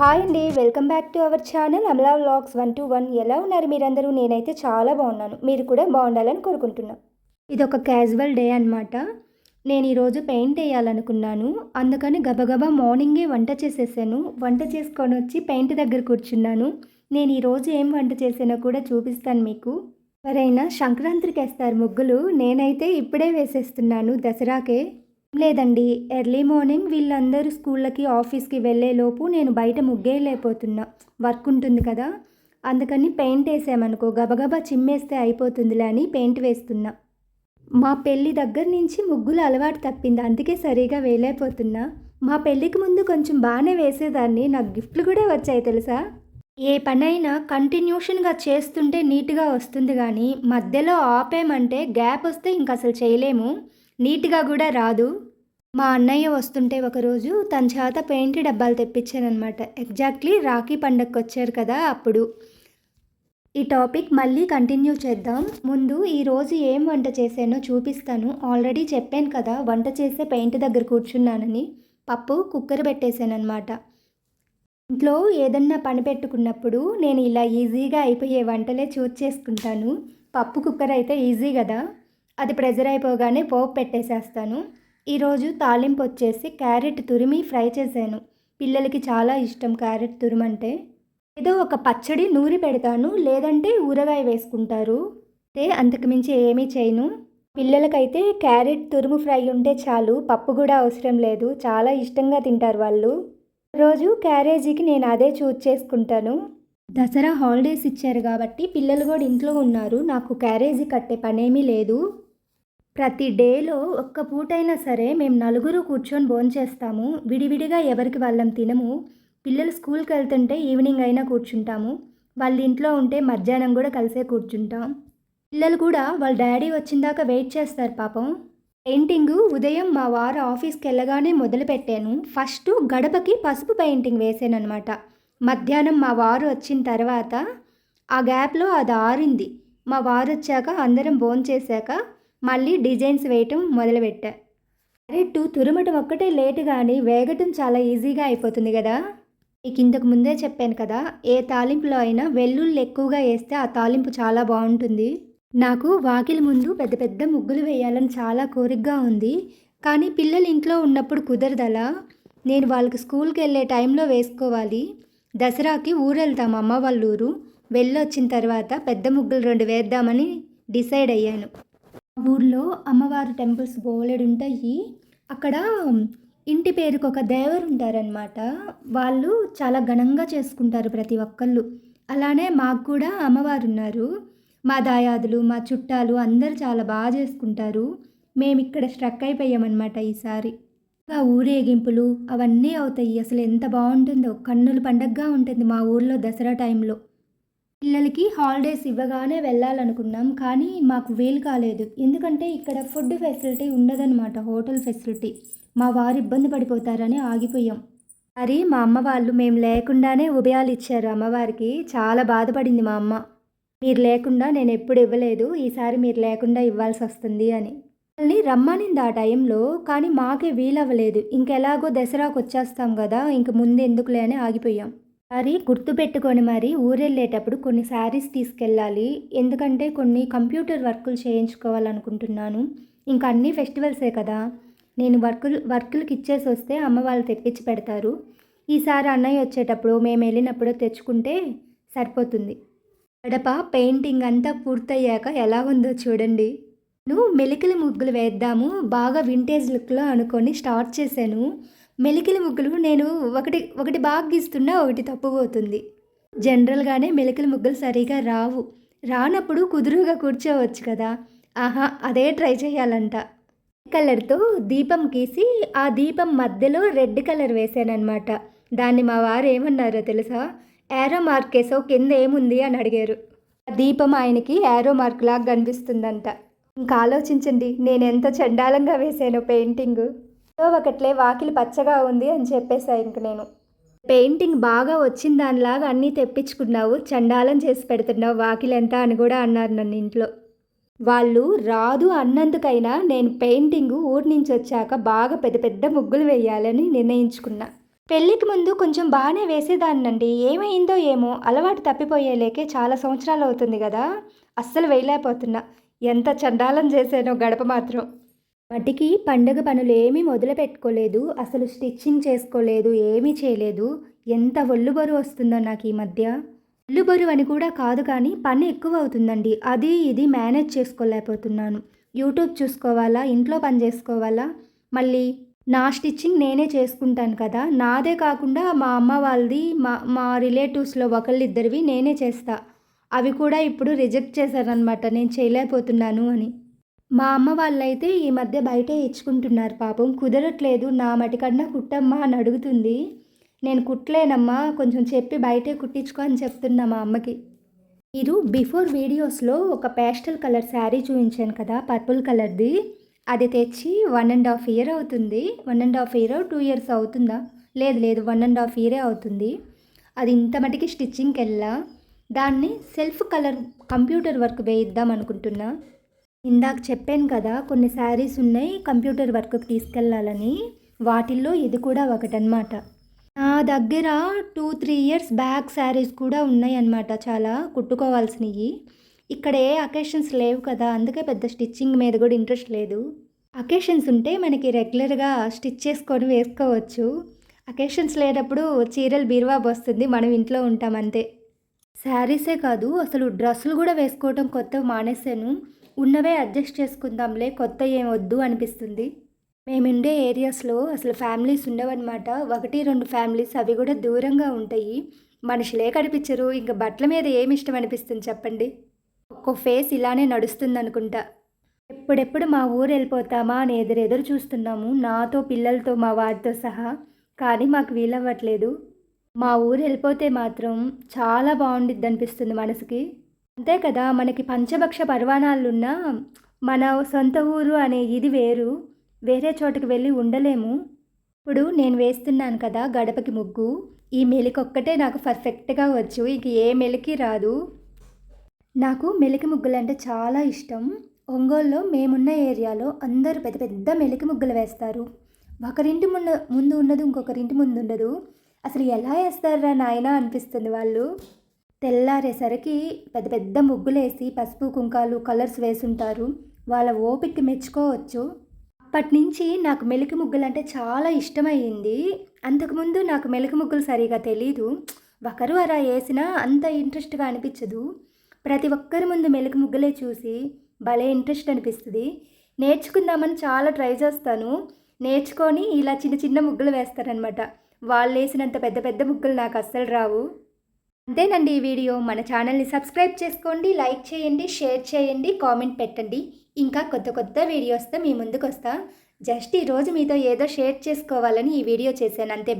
Hi అండి welcome back to our channel Amala vlogs one two one. ఎలా ఉన్నారు మీరందరూ? నేనైతే చాలా బాగున్నాను. మీరు కూడా బాగుండాలని కోరుకుంటున్నాను ఇది ఒక క్యాజువల్ డే అనమాట నేను ఈరోజు పెయింట్ వేయాలనుకున్నాను. అందుకని గబగబా మార్నింగే వంట చేసేసాను. వంట చేసుకొని వచ్చి పెయింట్ దగ్గర కూర్చున్నాను. నేను ఈరోజు ఏం వంట చేసానో కూడా చూపిస్తాను మీకు. ఎవరైనా సంక్రాంతికి వేస్తారు ముగ్గులు. నేనైతే ఇప్పుడే వేసేస్తున్నాను దసరాకే. లేదండి. ఎర్లీ మార్నింగ్ వీళ్ళందరూ స్కూళ్ళకి ఆఫీస్కి వెళ్ళేలోపు నేను బయట ముగ్గేయలేకపోతున్నా. వర్క్ ఉంటుంది కదా. అందుకని పెయింట్ వేసామనుకో గబగబా చిమ్మేస్తే అయిపోతుందిలే అని పెయింట్ వేస్తున్నా. మా పెళ్ళి దగ్గర నుంచి ముగ్గులు అలవాటు తప్పింది. అందుకే సరిగా వేయలేకపోతున్నా. మా పెళ్ళికి ముందు కొంచెం బాగానే వేసేదాన్ని. నాకు గిఫ్ట్లు కూడా వచ్చాయి తెలుసా? ఏ పనైనా కంటిన్యూషన్గా చేస్తుంటే నీట్గా వస్తుంది కానీ మధ్యలో ఆపేమంటే గ్యాప్ వస్తే ఇంక అసలు చేయలేము. నీట్గా కూడా రాదు. మా అన్నయ్య వస్తుంటే ఒకరోజు తన చేత పెయింట్ డబ్బాలు తెప్పించానమాట ఎగ్జాక్ట్లీ రాఖీ పండగకి వచ్చారు కదా అప్పుడు. ఈ టాపిక్ మళ్ళీ కంటిన్యూ చేద్దాం. ముందు ఈరోజు ఏం వంట చేశానో చూపిస్తాను. ఆల్రెడీ చెప్పాను కదా వంట చేసే పెయింట్ దగ్గర కూర్చున్నానని. పప్పు కుక్కర్ పెట్టేశానమాట ఇంట్లో ఏదన్నా పని పెట్టుకున్నప్పుడు నేను ఇలా ఈజీగా అయిపోయే వంటలే చూజ్ చేసుకుంటాను. పప్పు కుక్కర్ అయితే ఈజీ కదా. అది ప్రెజర్ అయిపోగానే పోపు పెట్టేసేస్తాను. ఈరోజు తాలింపు వచ్చేసి క్యారెట్ తురిమి ఫ్రై చేశాను. పిల్లలకి చాలా ఇష్టం క్యారెట్ తురుమంటే. ఏదో ఒక పచ్చడి నూరి పెడతాను లేదంటే ఊరగాయ వేసుకుంటారు. అంతే అంతకుమించి ఏమీ చేయను. పిల్లలకైతే క్యారెట్ తురుము ఫ్రై ఉంటే చాలు పప్పు కూడా అవసరం లేదు చాలా ఇష్టంగా తింటారు వాళ్ళు. రోజు క్యారేజీకి నేను అదే చూజ్ చేసుకుంటాను. దసరా హాలిడేస్ ఇచ్చారు కాబట్టి పిల్లలు కూడా ఇంట్లో ఉన్నారు నాకు క్యారేజీ కట్టే పనేమీ లేదు. ప్రతి డేలో ఒక్క పూటైనా సరే మేము నలుగురు కూర్చొని భోంచేస్తాము విడివిడిగా ఎవరికి వాళ్ళం తినము. పిల్లలు స్కూల్కి వెళ్తుంటే ఈవినింగ్ అయినా కూర్చుంటాము. వాళ్ళ ఇంట్లో ఉంటే మధ్యాహ్నం కూడా కలిసే కూర్చుంటాం. పిల్లలు కూడా వాళ్ళ డాడీ వచ్చిందాక వెయిట్ చేస్తారు పాపం. పెయింటింగ్ ఉదయం మా వారు ఆఫీస్కి వెళ్ళగానే మొదలుపెట్టాను ఫస్ట్ గడపకి పసుపు పెయింటింగ్ వేసానమాట మధ్యాహ్నం మా వారు వచ్చిన తర్వాత ఆ గ్యాప్లో అది ఆరింది. మా వారు వచ్చాక అందరం భోంచేశాక మళ్ళీ డిజైన్స్ వేయటం మొదలుపెట్టా. క్యారెట్ తురుమటం ఒక్కటే లేటు కానీ వేగటం చాలా ఈజీగా అయిపోతుంది కదా మీకు ఇంతకు ముందే చెప్పాను కదా ఏ తాలింపులో అయినా వెల్లుల్లి ఎక్కువగా వేస్తే ఆ తాలింపు చాలా బాగుంటుంది. నాకు వాకిలి ముందు పెద్ద పెద్ద ముగ్గులు వేయాలని చాలా కోరికగా ఉంది. కానీ పిల్లలు ఇంట్లో ఉన్నప్పుడు కుదరదలా? నేను వాళ్ళకి స్కూల్కి వెళ్ళే టైంలో వేసుకోవాలి. దసరాకి ఊరు వెళ్తాం అమ్మ వాళ్ళ ఊరు. వెళ్ళొచ్చిన తర్వాత పెద్ద ముగ్గులు రెండు వేద్దామని డిసైడ్ అయ్యాను. ఊర్లో అమ్మవారి టెంపుల్స్ బోలెడు ఉంటాయి. అక్కడ ఇంటి పేరుకు ఒక దేవరు ఉంటారనమాట వాళ్ళు చాలా ఘనంగా చేసుకుంటారు ప్రతి ఒక్కళ్ళు. అలానే మాకు కూడా అమ్మవారు ఉన్నారు. మా దాయాదులు మా చుట్టాలు అందరు చాలా బాగా చేసుకుంటారు. మేము ఇక్కడ స్ట్రక్ అయిపోయామన్నమాట ఈసారి. ఇంకా ఊరేగింపులు అవన్నీ అవుతాయి. అసలు ఎంత బాగుంటుందో కన్నుల పండగగా ఉంటుంది మా ఊర్లో దసరా టైంలో. పిల్లలకి హాలిడేస్ ఇవ్వగానే వెళ్ళాలనుకున్నాం కానీ మాకు వీలు కాలేదు. ఎందుకంటే ఇక్కడ ఫుడ్ ఫెసిలిటీ ఉండదన్నమాట హోటల్ ఫెసిలిటీ. మా వారు ఇబ్బంది పడిపోతారని ఆగిపోయాం. మరి మా అమ్మ వాళ్ళు మేము లేకుండానే ఉభయాలు ఇచ్చారు అమ్మవారికి. చాలా బాధపడింది మా అమ్మ. మీరు లేకుండా నేను ఎప్పుడు ఇవ్వలేదు ఈసారి మీరు లేకుండా ఇవ్వాల్సి వస్తుంది అని. మళ్ళీ రమ్మనింది ఆ టైంలో కానీ మాకే వీలవ్వలేదు. ఇంకెలాగో దసరాకు వచ్చేస్తాం కదా ఇంక ముందు ఎందుకులే అని ఆగిపోయాం. మరి గుర్తుపెట్టుకొని మరి ఊరెళ్ళేటప్పుడు కొన్ని శారీస్ తీసుకెళ్ళాలి. ఎందుకంటే కొన్ని కంప్యూటర్ వర్కులు చేయించుకోవాలనుకుంటున్నాను. ఇంకా అన్ని ఫెస్టివల్సే కదా. నేను వర్కులు వర్కులకి ఇచ్చేసి వస్తే అమ్మ వాళ్ళు తెప్పించి పెడతారు. ఈసారి అన్నయ్య వచ్చేటప్పుడు మేము వెళ్ళినప్పుడు తెచ్చుకుంటే సరిపోతుంది. గడప పెయింటింగ్ అంతా పూర్తయ్యాక ఎలా ఉందో చూడండి. నువ్వు మెలికల ముగ్గులు వేద్దాము బాగా వింటేజ్ లుక్లో అనుకొని స్టార్ట్ చేశాను. మెలికల ముగ్గులు నేను ఒకటి ఒకటి బాగా గీస్తున్నా ఒకటి తప్పుపోతుంది జనరల్గానే మెలికల ముగ్గులు సరిగా రావు. రానప్పుడు కుదురుగా కూర్చోవచ్చు కదా. ఆహా అదే ట్రై చేయాలంట. కలర్తో దీపం గీసి ఆ దీపం మధ్యలో రెడ్ కలర్ వేసానమాట దాన్ని మా వారు ఏమన్నారో తెలుసా? యారో మార్క్ వేసో కింద ఏముంది అని అడిగారు. ఆ దీపం ఆయనకి యారో మార్క్ లాగా కనిపిస్తుందంట. ఇంకా ఆలోచించండి నేను ఎంత చండాలంగా వేసాను పెయింటింగ్. ఒకట్లే వాకిలి పచ్చగా ఉంది అని చెప్పేసా ఇంక నేను. పెయింటింగ్ బాగా వచ్చిన దానిలాగా అన్నీ తెప్పించుకున్నావు చండాలం చేసి పెడుతున్నావు వాకిలి ఎంత అని కూడా అన్నారు నన్ను ఇంట్లో. వాళ్ళు రాదు అన్నందుకైనా నేను పెయింటింగ్ ఊరి నుంచి వచ్చాక బాగా పెద్ద పెద్ద ముగ్గులు వేయాలని నిర్ణయించుకున్నా. పెళ్ళికి ముందు కొంచెం బాగానే వేసేదాన్నండి. ఏమైందో ఏమో అలవాటు తప్పిపోయేలేకే చాలా సంవత్సరాలు అవుతుంది కదా అస్సలు వేయలేకపోతున్నా. ఎంత చండాలం చేశానో గడప మాత్రం. మట్టికి పండగ పనులు ఏమీ మొదలు పెట్టుకోలేదు అసలు స్టిచ్చింగ్ చేసుకోలేదు ఏమీ చేయలేదు. ఎంత ఒళ్ళు బరువు వస్తుందో నాకు ఈ మధ్య. ఒళ్ళు బరువు అని కూడా కాదు కానీ పని ఎక్కువ అవుతుందండి. అది ఇది మేనేజ్ చేసుకోలేకపోతున్నాను. యూట్యూబ్ చూసుకోవాలా? ఇంట్లో పని చేసుకోవాలా? మళ్ళీ నా స్టిచ్చింగ్ నేనే చేసుకుంటాను కదా. నాదే కాకుండా మా అమ్మ వాళ్ళది మా మా రిలేటివ్స్లో ఒకళ్ళిద్దరివి నేనే చేస్తా. అవి కూడా ఇప్పుడు రిజెక్ట్ చేశారనమాట నేను చేయలేకపోతున్నాను అని. మా అమ్మ వాళ్ళైతే ఈ మధ్య బయటే ఇచ్చుకుంటున్నారు పాపం. కుదరట్లేదు నా మటికన్నా కుట్టమ్మా అని అడుగుతుంది. నేను కుట్టలేనమ్మా కొంచెం చెప్పి బయటే కుట్టించుకో అని చెప్తున్నా మా అమ్మకి. మీరు బిఫోర్ వీడియోస్లో ఒక పేస్టల్ కలర్ శారీ చూపించాను కదా పర్పుల్ కలర్ది. అది తెచ్చి వన్ అండ్ హాఫ్ ఇయర్ అవుతుంది. One and half year two years అవుతుందా? లేదు లేదు వన్ అండ్ హాఫ్ ఇయరే అవుతుంది. అది ఇంత మటుకి స్టిచ్చింగ్కి వెళ్ళా దాన్ని సెల్ఫ్ కలర్ కంప్యూటర్ వర్క్ వేయిద్దాం అనుకుంటున్నా. ఇందాక చెప్పాను కదా కొన్ని శారీస్ ఉన్నాయి కంప్యూటర్ వర్క్కి తీసుకెళ్ళాలని. వాటిల్లో ఇది కూడా ఒకటనమాట నా దగ్గర two three years back saris కూడా ఉన్నాయి అన్నమాట చాలా కుట్టుకోవాల్సినవి. ఇక్కడ ఏ అకేషన్స్ లేవు కదా అందుకే పెద్ద స్టిచ్చింగ్ మీద కూడా ఇంట్రెస్ట్ లేదు. అకేషన్స్ ఉంటే మనకి రెగ్యులర్గా స్టిచ్ చేసుకొని వేసుకోవచ్చు. అకేషన్స్ లేనప్పుడు చీరలు బీరువా వస్తుంది మనం ఇంట్లో ఉంటాం అంతే. శారీసే కాదు అసలు డ్రెస్సులు కూడా వేసుకోవటం కొత్త మానేశాను. ఉన్నవే అడ్జస్ట్ చేసుకుందాంలే కొత్త ఏమొద్దు వద్దు అనిపిస్తుంది. మేముండే ఏరియాస్లో అసలు ఫ్యామిలీస్ ఉండవన్నమాట. ఒకటి రెండు ఫ్యామిలీస్ అవి కూడా దూరంగా ఉంటాయి. మనుషులే కనిపించరు. ఇంకా బట్టల మీద ఏమి ఇష్టం అనిపిస్తుంది చెప్పండి? ఒక్కో ఫేస్ ఇలానే నడుస్తుంది అనుకుంటా ఎప్పుడెప్పుడు మా ఊరు వెళ్ళిపోతామా అని ఎదురెదురు చూస్తున్నాము. నాతో పిల్లలతో మా వారితో సహా. కానీ మాకు వీలవ్వట్లేదు. మా ఊరు వెళ్ళిపోతే మాత్రం చాలా బాగుండిద్ది అనిపిస్తుంది మనసుకి. అంతే కదా మనకి పంచభక్ష పర్వాణాలున్నా మన సొంత ఊరు అనే ఇది వేరు. వేరే చోటకి వెళ్ళి ఉండలేము. ఇప్పుడు నేను వేస్తున్నాను కదా గడపకి ముగ్గు. ఈ మెలికొక్కటే నాకు పర్ఫెక్ట్గా వచ్చు. ఇంక ఏ మెలికి రాదు. నాకు మెలికి ముగ్గులు అంటే చాలా ఇష్టం. ఒంగోలులో మేమున్న ఏరియాలో అందరూ పెద్ద పెద్ద మెలికి ముగ్గులు వేస్తారు. ఒకరింటి ముందు ముందు ఉన్నది ఇంకొకరింటి ముందు ఉండదు. అసలు ఎలా వేస్తారా నాయనా అనిపిస్తుంది వాళ్ళు. తెల్లారేసరికి పెద్ద పెద్ద ముగ్గులేసి పసుపు కుంకాలు కలర్స్ వేసుంటారు. వాళ్ళ ఓపిక మెచ్చుకోవచ్చు. అప్పటి నుంచి నాకు మెలికి ముగ్గులు అంటే చాలా ఇష్టమైంది అంతకుముందు నాకు మెలికి ముగ్గులు సరిగా తెలీదు. ఒకరు అలా వేసినా అంత ఇంట్రెస్ట్గా అనిపించదు. ప్రతి ఒక్కరి ముందు మెలికి ముగ్గులే చూసి భలే ఇంట్రెస్ట్ అనిపిస్తుంది. నేర్చుకుందామని చాలా ట్రై చేస్తాను. నేర్చుకొని ఇలా చిన్న చిన్న ముగ్గులు వేస్తారనమాట వాళ్ళు వేసినంత పెద్ద పెద్ద ముగ్గులు నాకు అస్సలు రావు. అంతేనండి ఈ వీడియో. మన ఛానల్ని సబ్స్క్రైబ్ చేసుకోండి లైక్ చేయండి షేర్ చేయండి కామెంట్ పెట్టండి. ఇంకా కొత్త కొత్త వీడియోస్తో మీ ముందుకు వస్తా జస్ట్ ఈరోజు మీతో ఏదో షేర్ చేసుకోవాలని ఈ వీడియో చేశాను. అంతే